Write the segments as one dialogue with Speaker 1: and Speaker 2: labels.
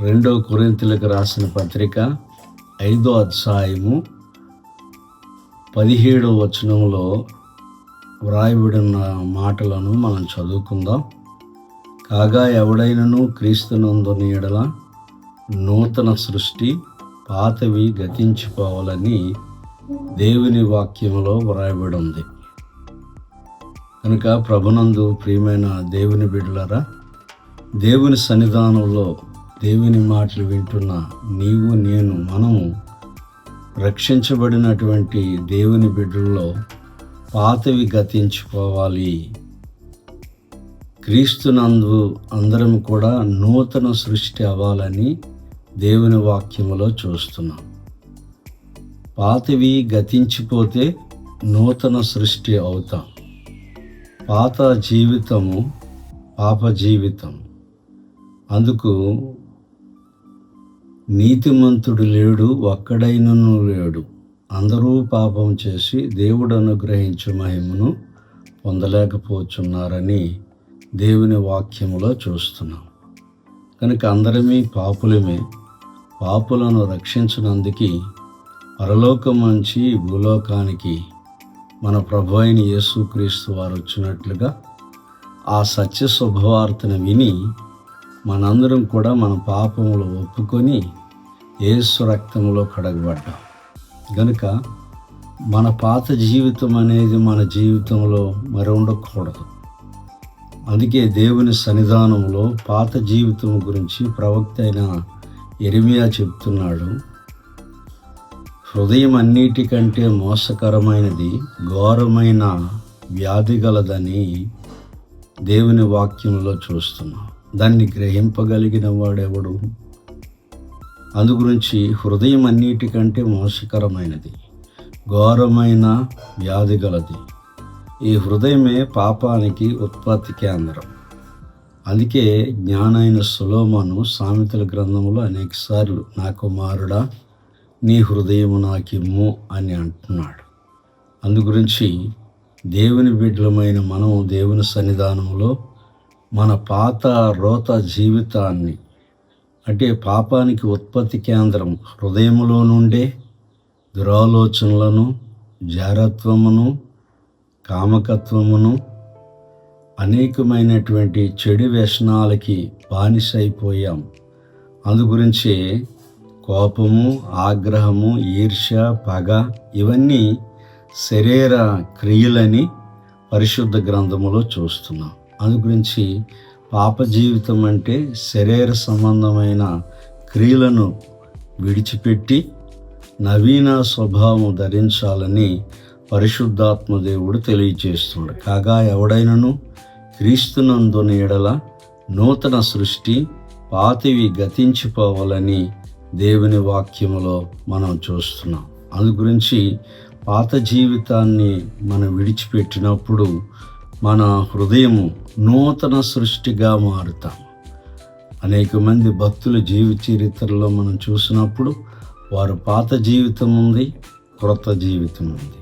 Speaker 1: రెండో కొరింతలకు రాసిన పత్రిక ఐదో అధ్యాయము పదిహేడో వచనంలో వ్రాయబడిన మాటలను మనం చదువుకుందాం. కాగా ఎవడైనను క్రీస్తునందుని ఎడల నూతన సృష్టి పాతవి గతించిపోవాలని దేవుని వాక్యంలో వ్రాయబడి ఉంది కనుక ప్రభునందు ప్రియమైన దేవుని బిడ్డలరా దేవుని సన్నిధానంలో దేవుని మాటలు వింటున్న నీవు నేను మనము రక్షించబడినటువంటి దేవుని బిడ్డల్లో పాతవి గతించుకోవాలి. క్రీస్తునందు అందరం కూడా నూతన సృష్టి అవ్వాలని దేవుని వాక్యములో చూస్తున్నాం. పాతవి గతించిపోతే నూతన సృష్టి అవుతాం. పాత జీవితము పాప జీవితం. అందుకు నీతిమంతుడు లేడు ఒక్కడైనను లేడు. అందరూ పాపం చేసి దేవుడు అనుగ్రహించు మహిమను పొందలేకపోతున్నారని దేవుని వాక్యములో చూస్తున్నాం. కనుక అందరమీ పాపులమే. పాపులను రక్షించినందుకు పరలోకం నుంచి భూలోకానికి మన ప్రభు అయిన యేసుక్రీస్తు వారు వచ్చినట్లుగా ఆ సత్య శుభవార్తను విని మనందరం కూడా మన పాపములు ఒప్పుకొని ఏసు రక్తంలో కడగబడ్డాం. గనుక మన పాత జీవితం అనేది మన జీవితంలో మరి ఉండకూడదు అందుకే దేవుని సన్నిధానంలో పాత జీవితం గురించి ప్రవక్త అయిన ఎరిమియా చెప్తున్నాడు. హృదయం అన్నిటికంటే మోసకరమైనది ఘోరమైన వ్యాధి గలదని దేవుని వాక్యంలో చూస్తున్నాం. దాన్ని గ్రహింపగలిగిన వాడెవడు? అందు గురించి హృదయం అన్నిటికంటే మోసకరమైనది ఘోరమైన వ్యాధి గలది. ఈ హృదయమే పాపానికి ఉత్పత్తి కేంద్రం అందుకే జ్ఞానైన సులోమను సామెతల గ్రంథంలో అనేకసార్లు నా కుమారుడా నీ హృదయము నాకిమ్ము అని అంటున్నాడు. అందు గురించి దేవుని బిడ్డలమైన మనం దేవుని సన్నిధానంలో మన పాత రోత జీవితాన్ని అంటే పాపానికి ఉత్పత్తి కేంద్రం హృదయంలో నుండే దురాలోచనలను జారత్వమును కామకత్వమును అనేకమైనటువంటి చెడు వ్యసనాలకి బానిసైపోయాం. అందు గురించి కోపము ఆగ్రహము ఈర్ష్య పగ ఇవన్నీ శరీర క్రియలని పరిశుద్ధ గ్రంథములో చూస్తున్నాం. అందు గురించి పాప జీవితం అంటే శరీర సంబంధమైన క్రియలను విడిచిపెట్టి నవీన స్వభావం ధరించాలని పరిశుద్ధాత్మ దేవుడు తెలియచేస్తున్నాడు. కాగా ఎవడైనను క్రీస్తునందుని ఎడల నూతన సృష్టి పాతివి గతించిపోవాలని దేవుని వాక్యములో మనం చూస్తున్నాం. అందు గురించి పాత జీవితాన్ని మనం విడిచిపెట్టినప్పుడు మన హృదయము నూతన సృష్టిగా మారుతాం. అనేక మంది భక్తుల జీవిత చరిత్రలో మనం చూసినప్పుడు వారు పాత జీవితం ఉంది క్రొత్త జీవితం ఉంది.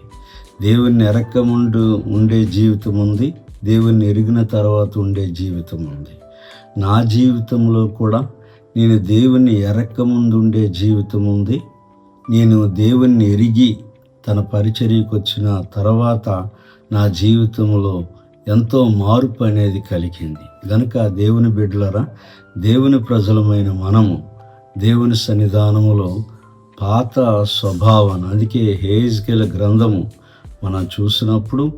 Speaker 1: దేవుణ్ణి ఎరక్కముండు ఉండే జీవితం ఉంది దేవుణ్ణి ఎరిగిన తర్వాత ఉండే జీవితం ఉంది. నా జీవితంలో కూడా నేను దేవుణ్ణి ఎరక్కముందు ఉండే జీవితం ఉంది. నేను దేవుణ్ణి ఎరిగి తన పరిచర్యకు వచ్చిన తర్వాత నా జీవితంలో ఎంతో మార్పు అనేది కలిగింది. గనుక దేవుని బిడ్డలరా దేవుని ప్రజలమైన మనము దేవుని సన్నిధానములో పాత స్వభావం అందుకే హేజ్గెల గ్రంథము మనం చూసినప్పుడు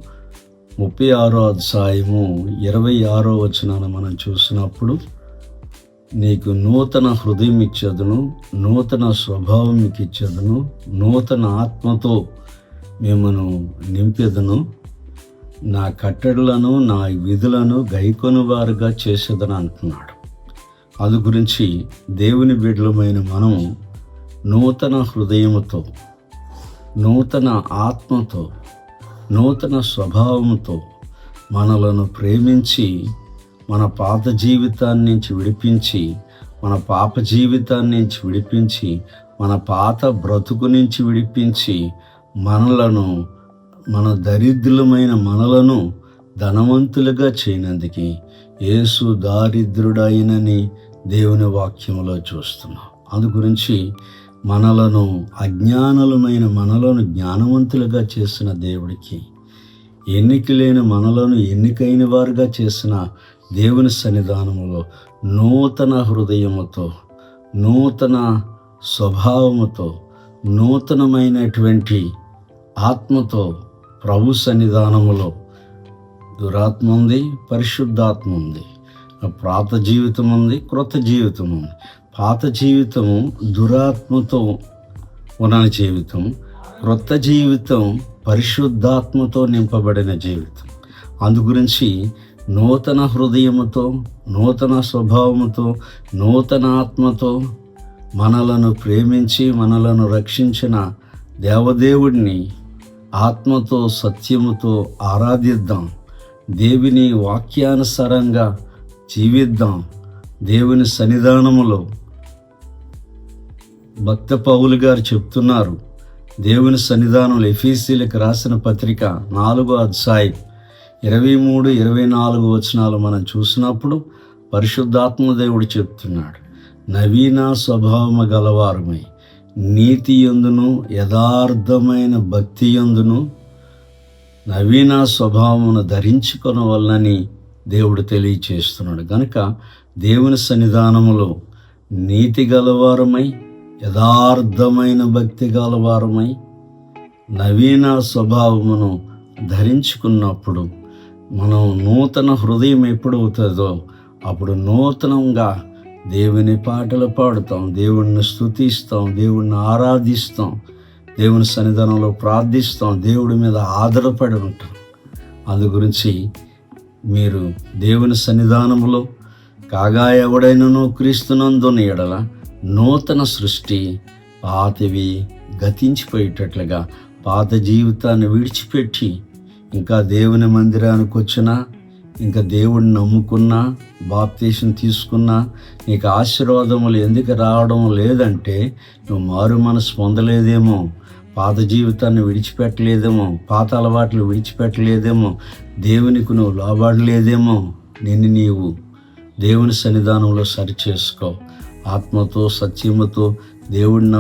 Speaker 1: ముప్పై ఆరో అధ్యాయము ఇరవై ఆరో వచనాన్ని మనం చూసినప్పుడు నీకు నూతన హృదయం ఇచ్చేదను నూతన స్వభావం మీకు ఇచ్చేదను నూతన ఆత్మతో మిమ్మను నింపేదను. నా కట్టడలను నా విధులను గైకొని వారుగా చేసేదని అంటున్నాడు. అందు గురించి దేవుని బిడ్డలమైన మనము నూతన హృదయముతో నూతన ఆత్మతో నూతన స్వభావంతో మనలను ప్రేమించి మన పాత జీవితాన్ని నుంచి విడిపించి మన పాప జీవితాన్ని నుంచి విడిపించి మన పాత బ్రతుకు నుంచి విడిపించి మనలను మన దరిద్రులమైన మనలను ధనవంతులుగా చేయనందుకు యేసు దారిద్రుడైనని దేవుని వాక్యంలో చూస్తున్నాం. అందు గురించి మనలను అజ్ఞానులమైన మనలను జ్ఞానవంతులుగా చేసిన దేవుడికి ఎన్నిక లేని మనలను ఎన్నికైన వారుగా చేసిన దేవుని సన్నిధానములో నూతన హృదయముతో నూతన స్వభావముతో నూతనమైనటువంటి ఆత్మతో ప్రభు సన్నిధానములో దురాత్మ ఉంది పరిశుద్ధాత్మ ఉంది ప్రాత జీవితం ఉంది క్రొత్త జీవితం ఉంది పాత జీవితము దురాత్మతో ఉన్న జీవితం క్రొత్త జీవితం పరిశుద్ధాత్మతో నింపబడిన జీవితం. అందు గురించి నూతన హృదయముతో నూతన స్వభావముతో నూతన ఆత్మతో మనలను ప్రేమించి మనలను రక్షించిన దేవదేవుడిని ఆత్మతో సత్యముతో ఆరాధిద్దాం. దేవుని వాక్యానుసారంగా జీవిద్దాం. దేవుని సన్నిధానములో భక్త పౌలు గారు చెప్తున్నారు. దేవుని సన్నిధానంలో ఎఫీసీలకు రాసిన పత్రిక నాలుగో అధ్యాయం ఇరవై మూడు ఇరవై నాలుగు వచనాలు మనం చూసినప్పుడు పరిశుద్ధాత్మ దేవుడు చెప్తున్నాడు నవీన స్వభావము గలవారమై. నీతి ఎందును యథార్థమైన భక్తి ఎందును నవీన స్వభావమును ధరించుకున్న వల్లని దేవుడు తెలియచేస్తున్నాడు. కనుక దేవుని సన్నిధానములో నీతి గలవారమై యథార్థమైన భక్తి గలవారమై నవీన స్వభావమును ధరించుకున్నప్పుడు మనం నూతన హృదయం ఎప్పుడు అవుతుందో అప్పుడు నూతనంగా దేవుని పాటలు పాడుతాం దేవుణ్ణి స్తుతిస్తాం దేవుణ్ణి ఆరాధిస్తాం దేవుని సన్నిధానంలో ప్రార్థిస్తాం దేవుడి మీద ఆధారపడి ఉంటాం. అందు గురించి మీరు దేవుని సన్నిధానంలో కాగా ఎవడైనను క్రీస్తునందున ఎడల నూతన సృష్టి పాతవి గతించిపోయేటట్లుగా పాత జీవితాన్ని విడిచిపెట్టి ఇంకా దేవుని మందిరానికి వచ్చినా ఇంకా దేవుడిని నమ్ముకున్నా బాప్తీసం తీసుకున్నా నీకు ఆశీర్వాదములు ఎందుకు రావడం లేదంటే నువ్వు మారు మనసు పొందలేదేమో పాత జీవితాన్ని విడిచిపెట్టలేదేమో పాత అలవాట్లు విడిచిపెట్టలేదేమో దేవునికి నువ్వు లోబడలేదేమో నిన్ను నీవు దేవుని సన్నిధానంలో సరిచేసుకో. ఆత్మతో సత్యముతో దేవుడిని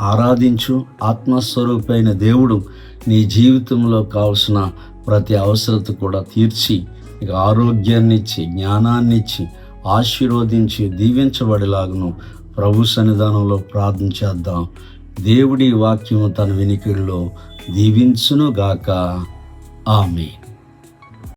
Speaker 1: ఆరాధించు. ఆత్మస్వరూపైన దేవుడు నీ జీవితంలో కావలసిన ప్రతి అవసరత కూడా తీర్చి నీకు ఆరోగ్యాన్ని ఇచ్చి జ్ఞానాన్ని ఇచ్చి ఆశీర్వదించి దీవించబడేలాగును ప్రభు సన్నిధానంలో ప్రార్థన చేద్దాం. దేవుడి వాక్యము తన వినికిడిలో దీవించును గాక ఆమె